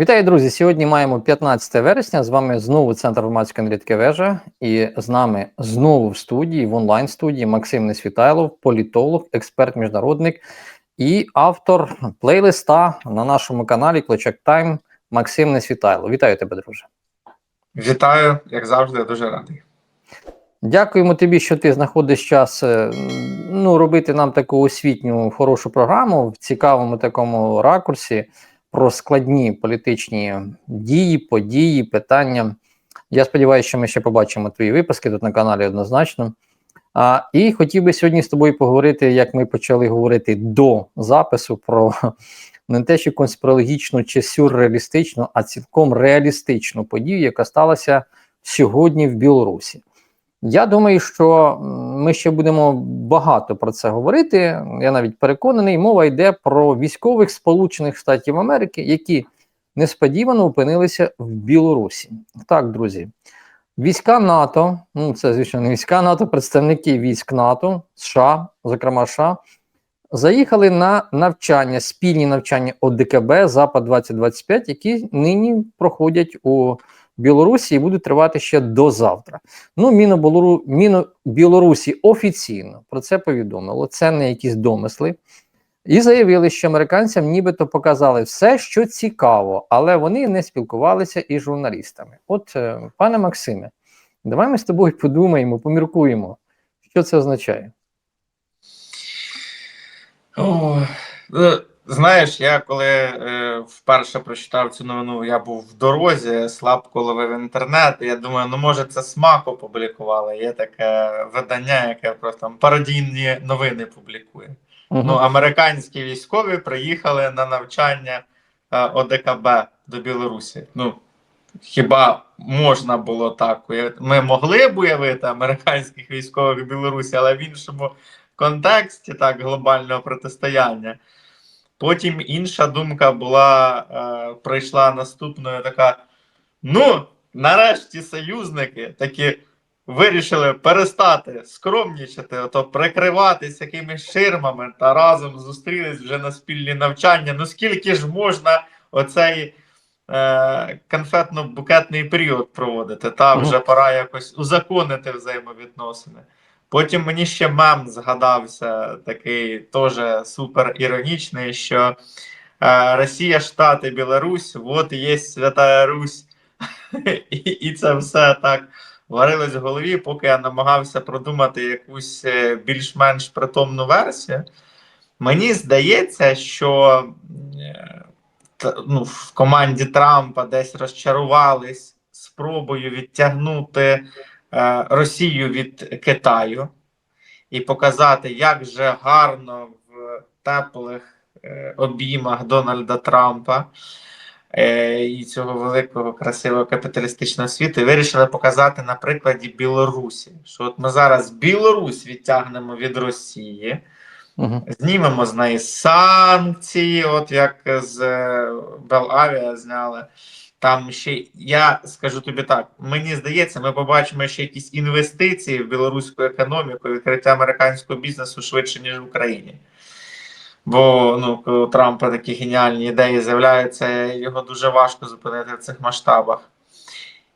Вітаю, друзі! Сьогодні маємо 15 вересня. З вами знову Центр громадської аналітики вежа. І з нами знову в студії, в онлайн-студії Максим Несвітайлов, політолог, експерт, міжнародник і автор плейлиста на нашому каналі Клочок Тайм Максим Несвітайлов. Вітаю тебе, друже. Вітаю, як завжди, я дуже радий. Дякуємо тобі, що ти знаходиш час е, ну, робити нам таку освітню хорошу програму в цікавому такому ракурсі про складні політичні дії, події, питання. Я сподіваюся, що ми ще побачимо твої випуски тут на каналі однозначно. А, І хотів би сьогодні з тобою поговорити, як ми почали говорити до запису, про не те, що конспірологічну чи сюрреалістичну, а цілком реалістичну подію, яка сталася сьогодні в Білорусі. Я думаю, що ми ще будемо багато про це говорити. Я навіть переконаний, мова йде про військових Сполучених Штатів Америки, які несподівано опинилися в Білорусі. Так, друзі, війська НАТО, ну це звісно не війська НАТО, представники військ НАТО, США, зокрема США, заїхали на навчання, спільні навчання ОДКБ Запад 2025, які нині проходять у. Білорусі і будуть тривати ще до завтра. Ну, Мінобілору... Мінобілорусі офіційно про це повідомило. Це не якісь домисли. І заявили, що американцям нібито показали все, що цікаво, але вони не спілкувалися із журналістами. От, е, пане Максиме, давай ми з тобою подумаємо, поміркуємо, що це означає. О, Знаєш, я коли е, вперше прочитав цю новину, я був в дорозі, слабко ловив інтернет. і Я думаю, ну може це смак опублікували. Є таке видання, яке просто там пародійні новини публікує. Угу. Ну, американські військові приїхали на навчання е, ОДКБ до Білорусі. Ну, хіба можна було так уявити? Ми могли б уявити американських військових в Білорусі, але в іншому контексті так глобального протистояння. Потім інша думка була, е, прийшла наступною така: ну, нарешті союзники такі вирішили перестати скромнічати, ото прикриватись якимись ширмами та разом зустрілись вже на спільні навчання. Ну скільки ж можна оцей е, конфетно-букетний період проводити? Та вже пора якось узаконити взаємовідносини. Потім мені ще мем згадався, такий теж супер іронічний, що е, Росія, Штати, Білорусь, от є Свята Русь. і, і це все так варилось в голові, поки я намагався продумати якусь е, більш-менш притомну версію. Мені здається, що е, ну, в команді Трампа десь розчарувались спробою відтягнути. Е, Росію від Китаю і показати, як же гарно в теплих е, обіймах Дональда Трампа е, і цього великого красивого капіталістичного світу, і вирішили показати на прикладі Білорусі. Що от ми зараз Білорусь відтягнемо від Росії. Угу. Знімемо з неї санкції, от як з Белавія зняли. Там ще я скажу тобі так: мені здається, ми побачимо ще якісь інвестиції в білоруську економіку, відкриття американського бізнесу швидше, ніж в Україні. Бо ну, коли у Трампа такі геніальні ідеї з'являються, його дуже важко зупинити в цих масштабах.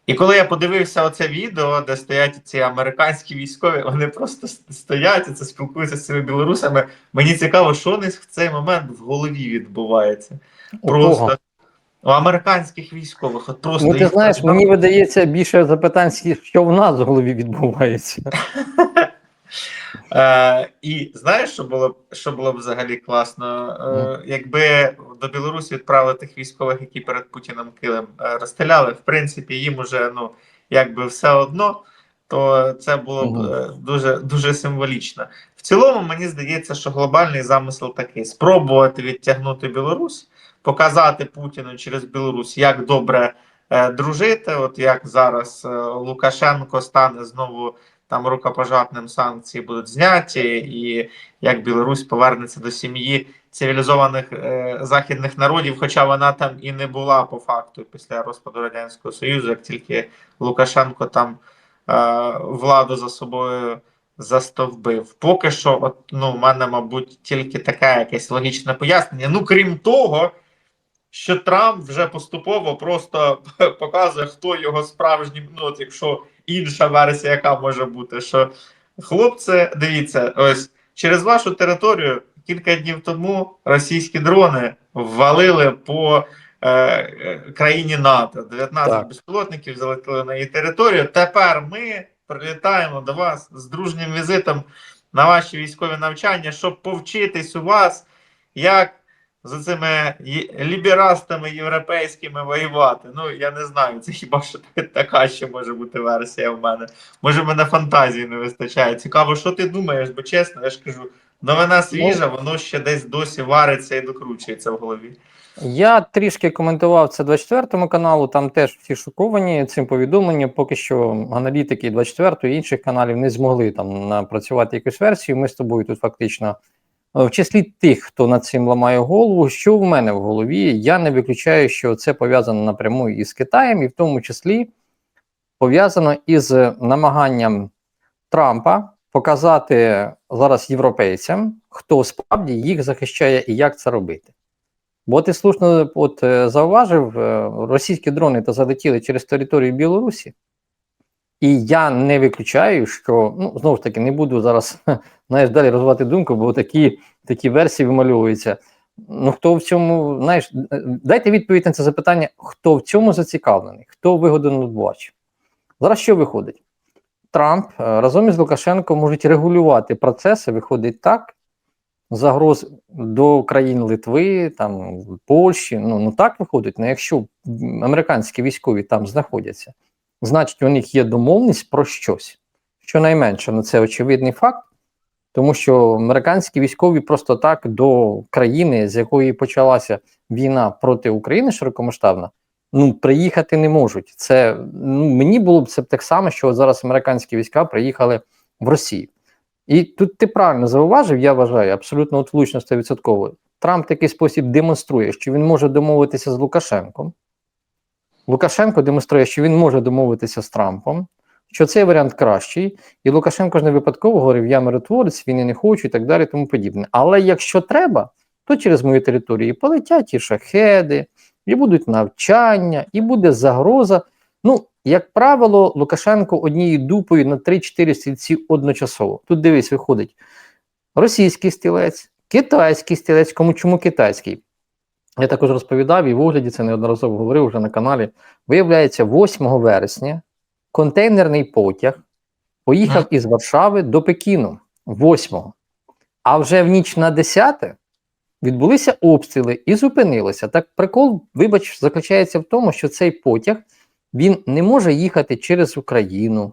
І коли я подивився оце відео, де стоять ці американські військові, вони просто стоять і це спілкуються з цими білорусами. Мені цікаво, що у них в цей момент в голові відбувається. Просто у американських військових от просто ну, ти знаєш, так... мені видається більше запитань, що в нас в голові відбувається. Е, І знаєш, що було що було б взагалі класно? Е, Якби до Білорусі відправили тих військових, які перед Путіним килим е, розстріляли, в принципі, їм уже ну якби все одно, то це було б е, дуже дуже символічно. В цілому, мені здається, що глобальний замисел такий: спробувати відтягнути Білорусь показати Путіну через Білорусь, як добре е, дружити. От як зараз е, Лукашенко стане знову там рукопожатним, санкції будуть зняті, і як Білорусь повернеться до сім'ї цивілізованих е, західних народів, хоча вона там і не була по факту після розпаду радянського союзу, як тільки Лукашенко там е, владу за собою. Застовбив. Поки що, от, ну, в мене, мабуть, тільки таке якесь логічне пояснення. Ну, крім того, що Трамп вже поступово просто показує, хто його справжній, ну от якщо інша версія, яка може бути, що хлопці, дивіться, ось через вашу територію кілька днів тому російські дрони ввалили по е, країні НАТО. 19 Так. безпілотників залетіли на її територію. Тепер ми прилітаємо до вас з дружнім візитом на ваші військові навчання, щоб повчитись у вас, як за цими ліберастами європейськими воювати. Ну, я не знаю, це хіба що така ще може бути версія в мене. Може, в мене фантазії не вистачає. Цікаво, що ти думаєш, бо чесно, я ж кажу, новина свіжа, воно ще десь досі вариться і докручується в голові. Я трішки коментував це 24 каналу, там теж всі шоковані цим повідомленням. Поки що аналітики 24 і інших каналів не змогли там напрацювати якусь версію. Ми з тобою тут фактично в числі тих, хто над цим ламає голову. Що в мене в голові? Я не виключаю, що це пов'язано напряму із Китаєм, і в тому числі пов'язано із намаганням Трампа показати зараз європейцям, хто справді їх захищає і як це робити. Бо ти слушно от, е, зауважив, е, російські дрони то залетіли через територію Білорусі, і я не виключаю, що ну знову ж таки не буду зараз знаєш, далі розвивати думку, бо такі, такі версії вимальовуються. Ну хто в цьому, знаєш, дайте відповідь на це запитання, хто в цьому зацікавлений, хто бачить. Зараз що виходить? Трамп е, разом із Лукашенко можуть регулювати процеси, виходить так, загроз до країн Литви, там Польщі. Ну, ну так виходить. Ну, якщо американські військові там знаходяться, значить у них є домовленість про щось. Щонайменше, ну це очевидний факт, тому що американські військові просто так до країни, з якої почалася війна проти України широкомасштабна, ну приїхати не можуть. Це ну мені було б це так само, що зараз американські війська приїхали в Росію. І тут ти правильно зауважив, я вважаю, абсолютно от влучно 100%. Трамп такий спосіб демонструє, що він може домовитися з Лукашенком. Лукашенко демонструє, що він може домовитися з Трампом, що цей варіант кращий. І Лукашенко ж не випадково говорив: я миротворець, він і не хочу, і так далі, тому подібне. Але якщо треба, то через мої території полетять і шахеди, і будуть навчання, і буде загроза. Ну, як правило, Лукашенко однією дупою на 3-4 стільці одночасово. Тут дивись, виходить російський стілець, китайський стілець. Кому чому китайський? Я також розповідав і в огляді це неодноразово говорив вже на каналі. Виявляється, 8 вересня контейнерний потяг поїхав із Варшави до Пекіну 8. А вже в ніч на 10 відбулися обстріли і зупинилися. Так прикол, вибач, заключається в тому, що цей потяг він не може їхати через Україну.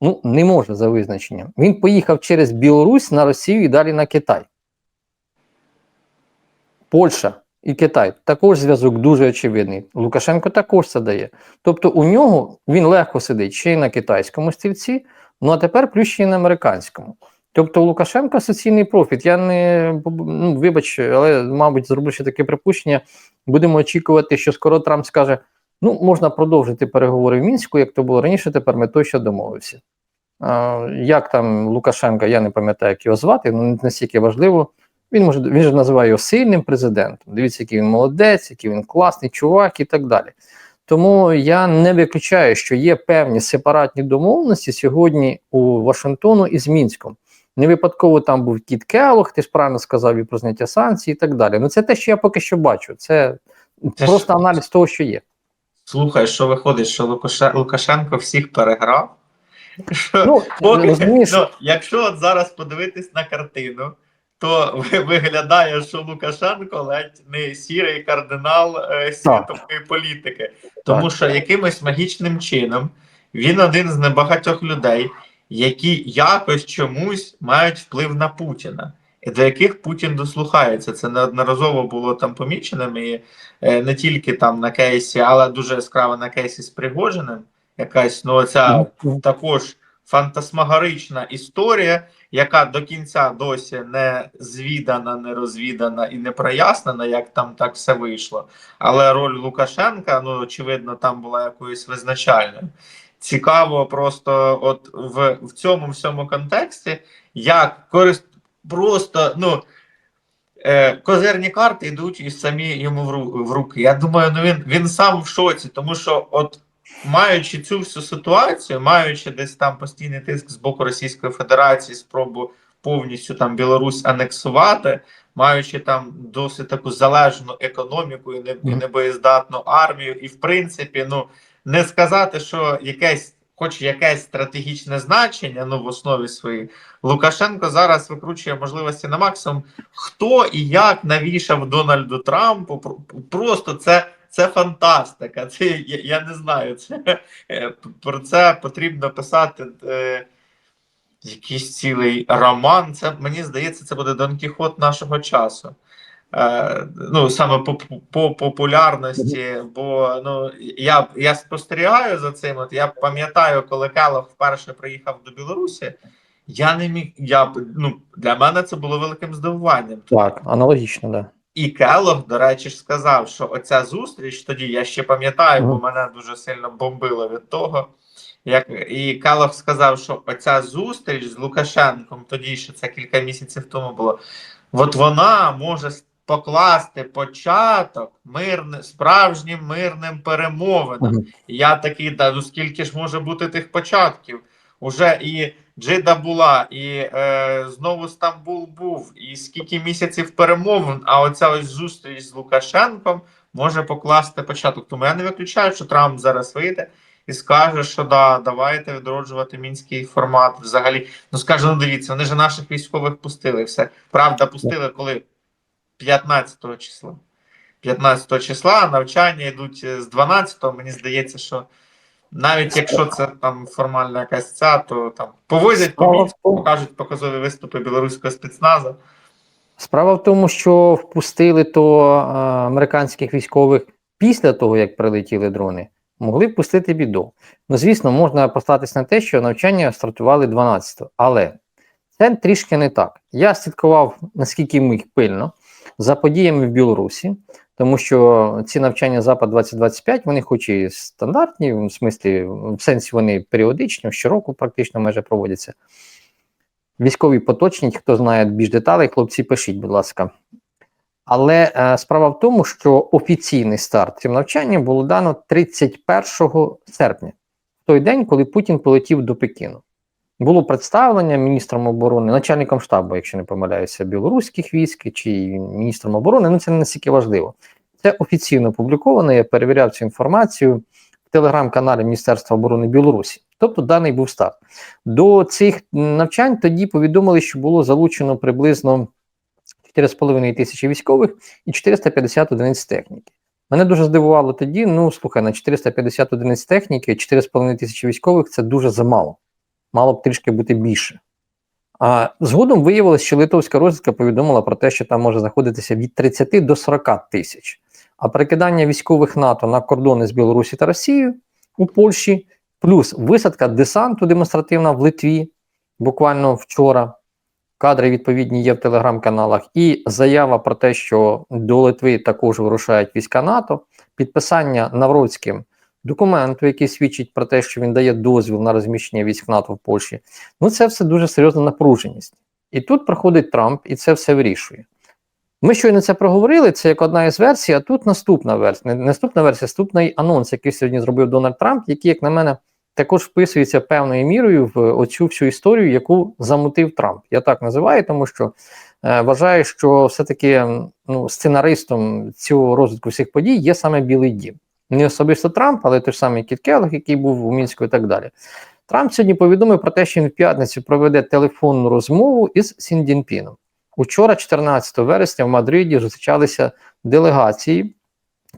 Ну, не може за визначенням. Він поїхав через Білорусь на Росію і далі на Китай. Польща і Китай також зв'язок дуже очевидний. Лукашенко також це дає. Тобто у нього він легко сидить ще й на китайському стільці, ну а тепер плюс ще й на американському. Тобто у Лукашенка соціальний профіт. Я не ну, вибач, але, мабуть, зроблю ще таке припущення. Будемо очікувати, що скоро Трамп скаже: ну, можна продовжити переговори в мінську, як то було раніше. Тепер ми точно домовився. Як там Лукашенка, я не пам'ятаю, як його звати, ну не настільки важливо. Він може він же називає його сильним президентом. Дивіться, який він молодець, який він класний чувак і так далі. Тому я не виключаю, що є певні сепаратні домовленості сьогодні у Вашингтону із Мінськом. Не випадково там був Кіт Келлог, ти ж правильно сказав і про зняття санкцій і так далі. Ну це те, що я поки що бачу. Це, Це просто ж- аналіз того, що є. Слухай, що виходить, що Лукаше- Лукашенко всіх переграв? Ну, Поки, ну, якщо от зараз подивитись на картину, то ви- виглядає, що Лукашенко ледь не сірий кардинал е, світової політики, тому що якимось магічним чином він один з небагатьох людей, які якось чомусь мають вплив на Путіна. І до яких Путін дослухається. Це неодноразово було там поміченим, і е, не тільки там на кейсі, але дуже яскраво на кейсі з Пригожиним. Якась ну оця також фантасмагорична історія, яка до кінця досі не звідана, не розвідана і не прояснена, як там так все вийшло. Але роль Лукашенка, ну очевидно, там була якоюсь визначальною. Цікаво, просто от в, в цьому всьому контексті, як корист просто ну. е, козирні карти йдуть і самі йому в, руки. Я думаю, ну він, він сам в шоці, тому що, от маючи цю всю ситуацію, маючи десь там постійний тиск з боку Російської Федерації, спробу повністю там Білорусь анексувати, маючи там досить таку залежну економіку і, не, і небоєздатну армію, і в принципі, ну не сказати, що якесь. Хоч якесь стратегічне значення, ну в основі своїй, Лукашенко зараз викручує можливості на максимум. Хто і як навішав Дональду Трампу? Про- Просто це, це фантастика. Це я, я не знаю. Це е, про це потрібно писати е, якийсь цілий роман. Це мені здається, це буде Дон Кіхот нашого часу. Е, ну, саме по, по популярності, бо ну я, я спостерігаю за цим. От я пам'ятаю, коли Келох вперше приїхав до Білорусі. Я не міг. Я ну для мене це було великим здивуванням. Так, аналогічно, да. І Келох, до речі, ж сказав, що оця зустріч тоді я ще пам'ятаю, бо мене дуже сильно бомбило від того. Як і Келох сказав, що оця зустріч з Лукашенком, тоді ще це кілька місяців тому було. От вона може покласти початок мирне, справжнім мирним перемовинам. Я такий, да, ну скільки ж може бути тих початків? Уже і Джида була, і е, знову Стамбул був, і скільки місяців перемовин, а оця ось зустріч з Лукашенком може покласти початок. Тому я не виключаю, що Трамп зараз вийде і скаже, що да, давайте відроджувати мінський формат. Взагалі, ну скаже, ну дивіться, вони ж наших військових пустили. Все правда, пустили коли 15 числа. 15 числа навчання йдуть е, з 12-го. Мені здається, що навіть якщо це там формальна якась ця, то там повозять по тому- покажуть показові виступи білоруського спецназу. Справа в тому, що впустили то е, американських військових після того, як прилетіли дрони, могли впустити біду. Ну, звісно, можна послатись на те, що навчання стартували 12-го, але це трішки не так. Я слідкував, наскільки міг пильно, за подіями в Білорусі, тому що ці навчання Запад 2025, вони хоч і стандартні, в смислі, в сенсі вони періодично, щороку практично майже проводяться. Військові поточніть, хто знає більш деталей, хлопці, пишіть, будь ласка. Але е, справа в тому, що офіційний старт цим навчанням було дано 31 серпня, в той день, коли Путін полетів до Пекіну. Було представлення міністром оборони, начальником штабу, якщо не помиляюся, білоруських військ чи міністром оборони. Ну це не настільки важливо. Це офіційно опубліковано. Я перевіряв цю інформацію в телеграм-каналі Міністерства оборони Білорусі. Тобто даний був старт. До цих навчань тоді повідомили, що було залучено приблизно 4,5 тисячі військових і 450 одиниць техніки. Мене дуже здивувало тоді. Ну, слухай, на 450 одиниць техніки, 4,5 тисячі військових це дуже замало. Мало б трішки бути більше. А згодом виявилось, що литовська розвідка повідомила про те, що там може знаходитися від 30 до 40 тисяч. А перекидання військових НАТО на кордони з Білорусі та Росією у Польщі, плюс висадка десанту демонстративна в Литві буквально вчора. Кадри відповідні є в телеграм-каналах, і заява про те, що до Литви також вирушають війська НАТО, підписання Навроцьким документу, який свідчить про те, що він дає дозвіл на розміщення військ НАТО в Польщі. Ну це все дуже серйозна напруженість. І тут приходить Трамп і це все вирішує. Ми щойно це проговорили, це як одна із версій, а тут наступна версія. Наступна версія, наступний анонс, який сьогодні зробив Дональд Трамп, який, як на мене, також вписується певною мірою в оцю всю історію, яку замутив Трамп. Я так називаю, тому що е, вважаю, що все-таки ну, сценаристом цього розвитку всіх подій є саме Білий Дім. Не особисто Трамп, але той ж самий Кіт Келлог, який був у Мінську і так далі. Трамп сьогодні повідомив про те, що він в п'ятницю проведе телефонну розмову із Сіндінпіном. Учора, 14 вересня, в Мадриді зустрічалися делегації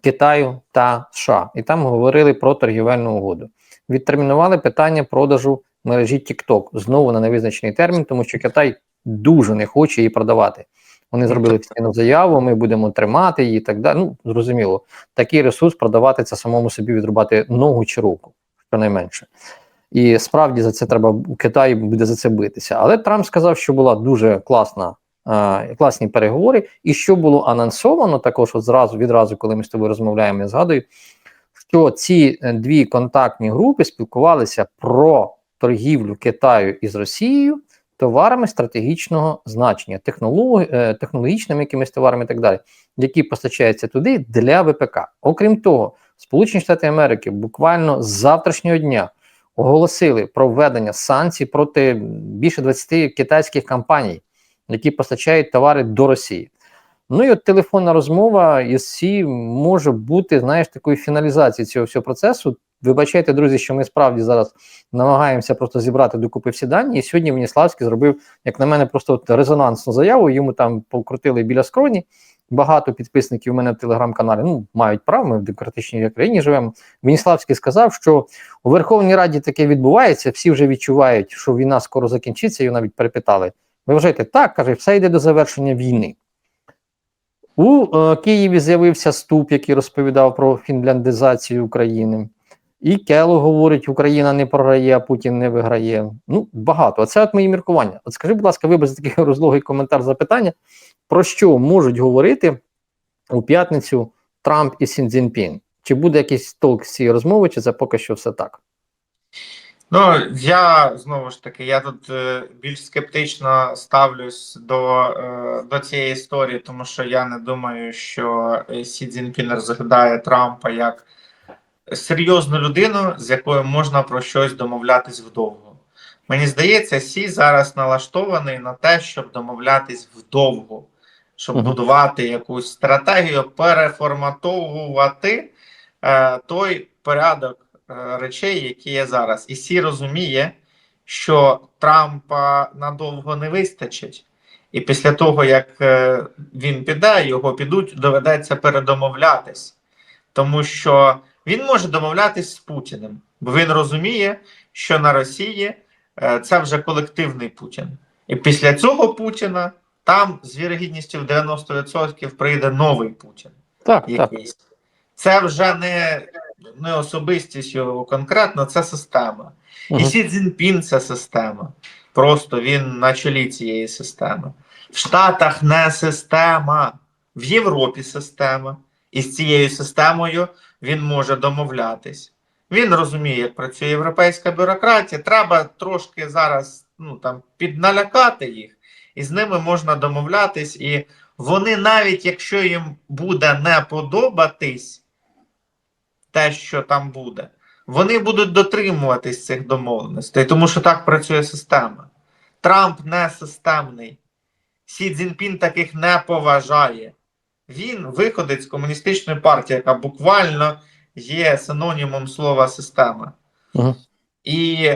Китаю та США, і там говорили про торгівельну угоду. Відтермінували питання продажу мережі TikTok знову на невизначений термін, тому що Китай дуже не хоче її продавати. Вони зробили офіційну заяву, ми будемо тримати її і так далі. Ну, зрозуміло, такий ресурс продавати це самому собі відрубати ногу чи руку, щонайменше. І справді за це треба Китай буде за це битися. Але Трамп сказав, що була дуже класна, е, класні переговори, і що було анонсовано також от зразу відразу, коли ми з тобою розмовляємо, я згадую, що ці е, дві контактні групи спілкувалися про торгівлю Китаю із Росією товарами стратегічного значення, е, технологічними якимись товарами і так далі, які постачаються туди для ВПК. Окрім того, Сполучені Штати Америки буквально з завтрашнього дня оголосили про введення санкцій проти більше 20 китайських компаній, які постачають товари до Росії. Ну і от телефонна розмова із може бути, знаєш, такою фіналізацією цього всього процесу. Вибачайте, друзі, що ми справді зараз намагаємося просто зібрати докупи всі дані. І сьогодні Веніславський зробив, як на мене, просто резонансну заяву. Йому там покрутили біля скроні. Багато підписників у мене в телеграм-каналі ну, мають право, ми в демократичній країні живемо. Веніславський сказав, що у Верховній Раді таке відбувається, всі вже відчувають, що війна скоро закінчиться, його навіть перепитали. Ви вважаєте, так, каже, все йде до завершення війни. У е, Києві з'явився ступ, який розповідав про фінляндизацію України. І Кело говорить, Україна не програє, а Путін не виграє. Ну, багато. Оце от мої міркування. От скажи, будь ласка, ви без такий розлогий коментар запитання, про що можуть говорити у п'ятницю Трамп і Сін Цзіньпін? Чи буде якийсь толк з цієї розмови, чи це поки що все так? Ну, я знову ж таки, я тут е, більш скептично ставлюсь до, е, до цієї історії, тому що я не думаю, що е, Сі Цзіньпін розглядає Трампа як серйозну людину, з якою можна про щось домовлятись вдовго. Мені здається, Сі зараз налаштований на те, щоб домовлятись вдовго, щоб Мгм. будувати якусь стратегію, переформатовувати е, той порядок е, речей, які є зараз. І Сі розуміє, що Трампа надовго не вистачить. І після того, як е, він піде, його підуть, доведеться передомовлятись. Тому що він може домовлятись з Путіним, бо він розуміє, що на Росії е, це вже колективний Путін. І після цього Путіна там з вірогідністю в 90% прийде новий Путін Так, так. Це вже не, не особистість його конкретно, це система. І Мгм. Сі Цзіньпін це система. Просто він на чолі цієї системи. В Штатах не система, в Європі система. І з цією системою він може домовлятись. Він розуміє, як працює європейська бюрократія. Треба трошки зараз ну, там, підналякати їх, і з ними можна домовлятись. І вони, навіть якщо їм буде не подобатись те, що там буде, вони будуть дотримуватись цих домовленостей, тому що так працює система. Трамп не системний. Сі Цзіньпін таких не поважає. Він виходить з комуністичної партії, яка буквально є синонімом слова система. Мгм. І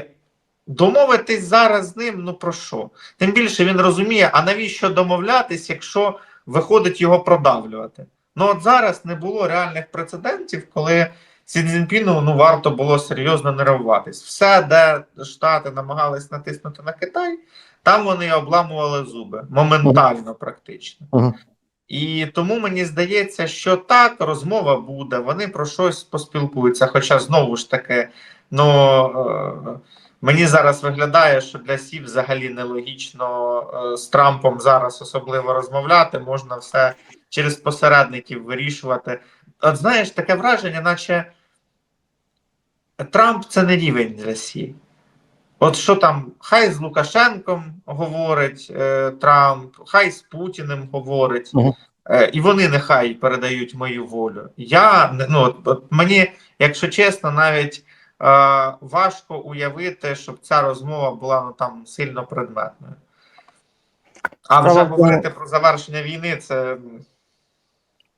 домовитись зараз з ним, ну про що? Тим більше він розуміє, а навіщо домовлятись, якщо виходить його продавлювати? Ну от зараз не було реальних прецедентів, коли Сі Цзіньпіну ну, варто було серйозно нервуватись. Все, де Штати намагались натиснути на Китай, там вони обламували зуби моментально, практично. Мгм. І тому мені здається, що так, розмова буде, вони про щось поспілкуються. Хоча знову ж таки, ну е, мені зараз виглядає, що для Сі взагалі нелогічно е, з Трампом зараз особливо розмовляти, можна все через посередників вирішувати. От знаєш, таке враження, наче Трамп це не рівень для Сі. От що там, хай з Лукашенком говорить е, Трамп, хай з Путіним говорить, Мгм. е, і вони нехай передають мою волю. Я ну, от, от мені, якщо чесно, навіть е, важко уявити, щоб ця розмова була ну, там сильно предметною. А вже Справа говорити про завершення війни, це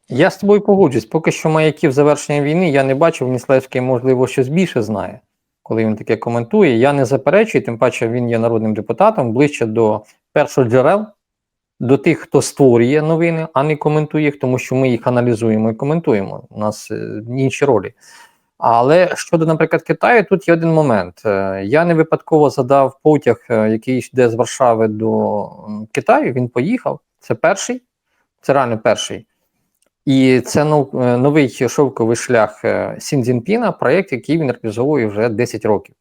Я з тобою погоджуюсь. Поки що маяків завершення війни я не бачив. Ніславський, можливо, щось більше знає, коли він таке коментує. Я не заперечую, тим паче він є народним депутатом, ближче до першоджерел, до тих, хто створює новини, а не коментує їх, тому що ми їх аналізуємо і коментуємо. У нас е, інші ролі. Але щодо, наприклад, Китаю, тут є один момент. Е, Я не випадково задав потяг, е, який йде з Варшави до Китаю. Він поїхав. Це перший, це реально перший. І це е, новий шовковий шлях е, Сін Цзіньпіна, проєкт, який він реалізовує вже 10 років.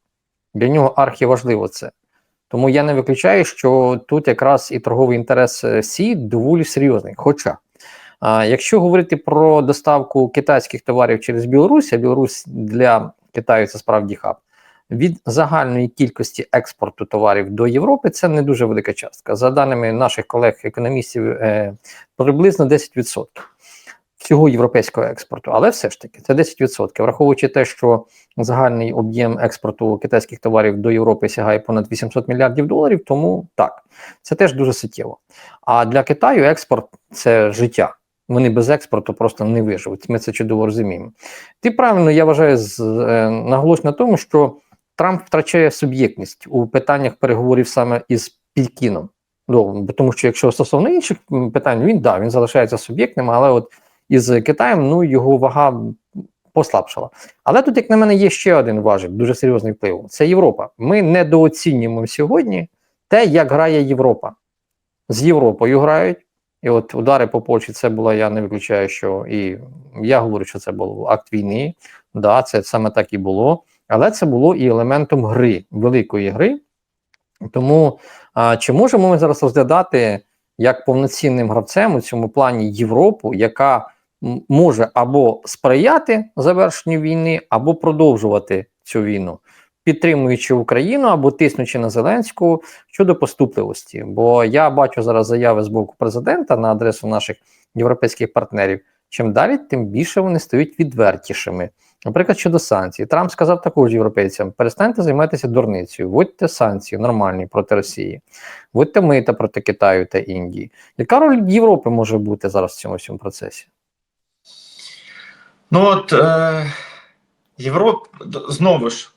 Для нього архіважливо це. Тому я не виключаю, що тут якраз і торговий інтерес е, Сі доволі серйозний. Хоча, а, якщо говорити про доставку китайських товарів через Білорусь, а Білорусь для Китаю це справді хаб, від загальної кількості експорту товарів до Європи це не дуже велика частка. За даними наших колег-економістів, е, приблизно 10% всього європейського експорту. Але все ж таки це 10%. Враховуючи те, що загальний об'єм експорту китайських товарів до Європи сягає понад 800 мільярдів доларів, тому так, це теж дуже суттєво. А для Китаю експорт це життя. Вони без експорту просто не виживуть. Ми це чудово розуміємо. Ти правильно, я вважаю, з, е, наголос на тому, що Трамп втрачає суб'єктність у питаннях переговорів саме із Пекіном. Ну, тому що якщо стосовно інших питань, він да, він залишається суб'єктним, але от із Китаєм ну його вага послабшала. Але тут, як на мене, є ще один важик, дуже серйозний вплив. Це Європа. Ми недооцінюємо сьогодні те, як грає Європа. З Європою грають. І от удари по Польщі, це була, я не виключаю, що і я говорю, що це був акт війни. Да, це саме так і було. Але це було і елементом гри, великої гри. Тому а, чи можемо ми зараз розглядати як повноцінним гравцем у цьому плані Європу, яка може або сприяти завершенню війни, або продовжувати цю війну, підтримуючи Україну або тиснучи на Зеленську щодо поступливості? Бо я бачу зараз заяви з боку президента на адресу наших європейських партнерів. Чим далі, тим більше вони стають відвертішими. Наприклад, щодо санкцій, Трамп сказав також європейцям: перестаньте займатися дурницею, вводьте санкції нормальні проти Росії, вводьте мита проти Китаю та Індії. Яка роль Європи може бути зараз в цьому всьому процесі? Ну от е, Європ знову ж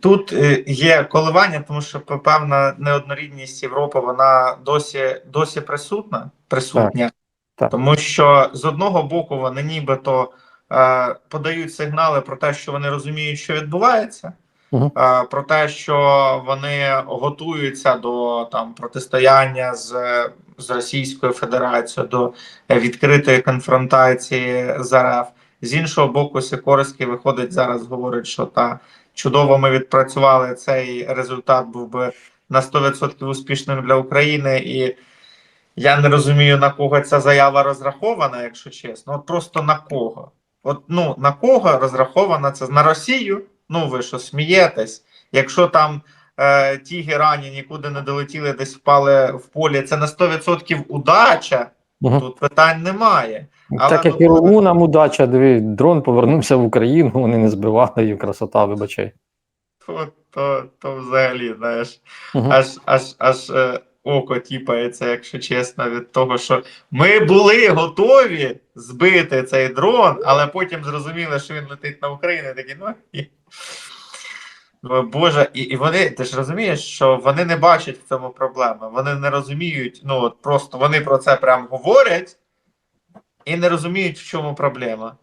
тут е, є коливання, тому що певна неоднорідність Європи вона досі досі присутна, присутня, Так. тому що з одного боку вони нібито е, подають сигнали про те, що вони розуміють, що відбувається. Мгм. е, Про те, що вони готуються до там протистояння з, з Російською Федерацією, до відкритої конфронтації з РФ. З іншого боку, Сікорський виходить зараз, говорить, що та чудово ми відпрацювали цей результат був би на 100% успішним для України, і я не розумію на кого ця заява розрахована, якщо чесно. От просто на кого? От ну на кого розрахована це на Росію? Ну ви що смієтесь? Якщо там е, ті герані нікуди не долетіли, десь впали в полі, це на 100% удача. Мгм. Тут питань немає. Але так як ну, і румунам удача, диви, дрон повернувся в Україну, вони не збивали і красота, вибачай. То, то, то взагалі, знаєш, Мгм. аж аж аж е, око тіпається, якщо чесно, від того, що ми були готові збити цей дрон, але потім зрозуміли, що він летить на Україну. Такі, ну Боже, і, і вони, ти ж розумієш, що вони не бачать в цьому проблеми. Вони не розуміють, ну от просто вони про це прям говорять і не розуміють, в чому проблема.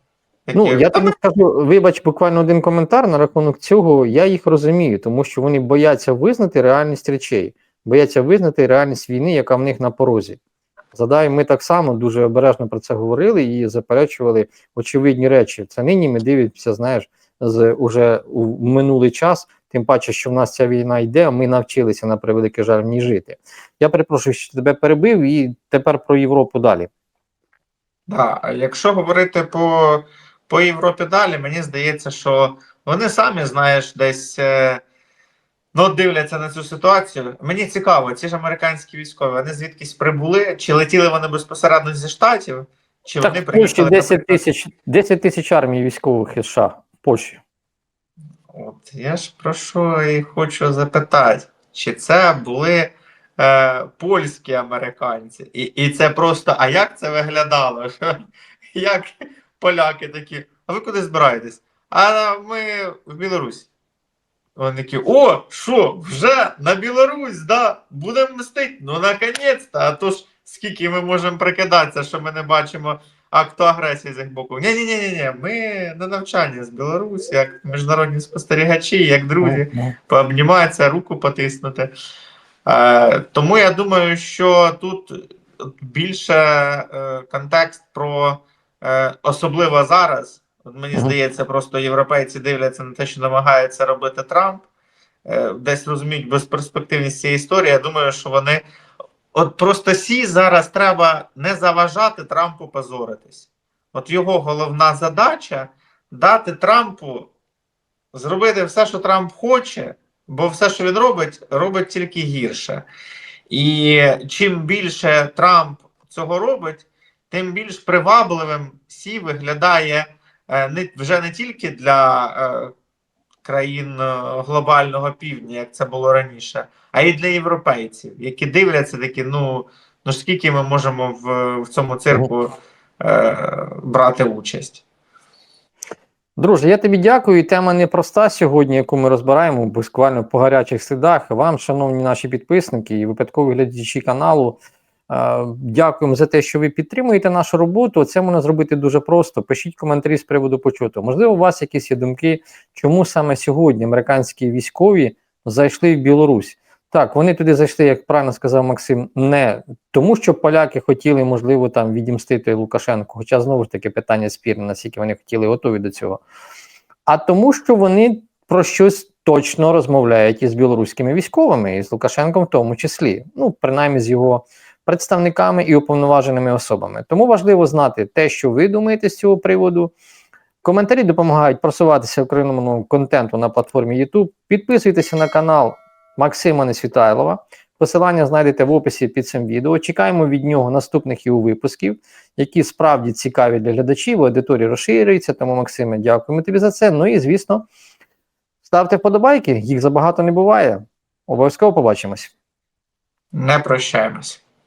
Ну, я «Та тобі скажу, вибач, буквально один коментар на рахунок цього. Я їх розумію, тому що вони бояться визнати реальність речей, бояться визнати реальність війни, яка в них на порозі. Задай, ми так само дуже обережно про це говорили і заперечували очевидні речі. Це нині ми дивимося, знаєш, з уже у минулий час. Тим паче, що в нас ця війна йде, а ми навчилися на превеликий жаль в ній жити. Я перепрошую, що тебе перебив, і тепер про Європу далі. Да, якщо говорити по, по Європі далі, мені здається, що вони самі, знаєш, десь е, ну, дивляться на цю ситуацію. Мені цікаво, ці ж американські військові, вони звідкись прибули, чи летіли вони безпосередньо зі штатів, чи Так, вони в приїхали. 10 тисяч 10 тисяч армій військових із США в Польщі. От я ж про що і хочу запитати, чи це були е, польські американці? І, і це просто, а як це виглядало? Що, як поляки такі, а ви куди збираєтесь? А ми в Білорусь. Вони такі, о, що, вже на Білорусь, да, будемо мстити. Ну, наконець-то, а то ж скільки ми можемо прикидатися, що ми не бачимо акту агресії з їх боку. Ні, ні, ні, ні, ні. Ми на навчання з Білорусі, як міжнародні спостерігачі, як друзі, пообніматися, руку потиснути. Е, тому я думаю, що тут більше е, контекст про е, особливо зараз. От мені здається, просто європейці дивляться на те, що намагається робити Трамп. Е, десь розуміють безперспективність цієї історії. Я думаю, що вони от просто сі зараз треба не заважати Трампу позоритись. От його головна задача дати Трампу зробити все, що Трамп хоче, бо все, що він робить, робить тільки гірше. І чим більше Трамп цього робить, тим більш привабливим Сі виглядає е, не, вже не тільки для е, країн е, глобального півдня, як це було раніше, а й для європейців, які дивляться такі, ну, ну скільки ми можемо в, в цьому цирку е, брати участь. Друже, я тобі дякую. І Тема непроста сьогодні, яку ми розбираємо буквально по гарячих слідах. Вам, шановні наші підписники і випадкові глядачі каналу. е, Дякуємо за те, що ви підтримуєте нашу роботу. Це можна зробити дуже просто. Пишіть коментарі з приводу почутого. Можливо, у вас якісь є думки, чому саме сьогодні американські військові зайшли в Білорусь. Так, вони туди зайшли, як правильно сказав Максим, не тому, що поляки хотіли, можливо, там відімстити Лукашенку, хоча знову ж таки питання спірне, наскільки вони хотіли готові до цього. А тому, що вони про щось точно розмовляють із білоруськими військовими, і з Лукашенком в тому числі, ну, принаймні з його представниками і уповноваженими особами. Тому важливо знати те, що ви думаєте з цього приводу. Коментарі допомагають просуватися українському контенту на платформі YouTube. Підписуйтеся на канал Максима Несвітайлова. Посилання знайдете в описі під цим відео. Чекаємо від нього наступних його випусків, які справді цікаві для глядачів. Аудиторія розширюється. Тому, Максиме, дякуємо тобі за це. Ну і звісно, ставте вподобайки, їх забагато не буває. Обов'язково побачимось. Не прощаємось.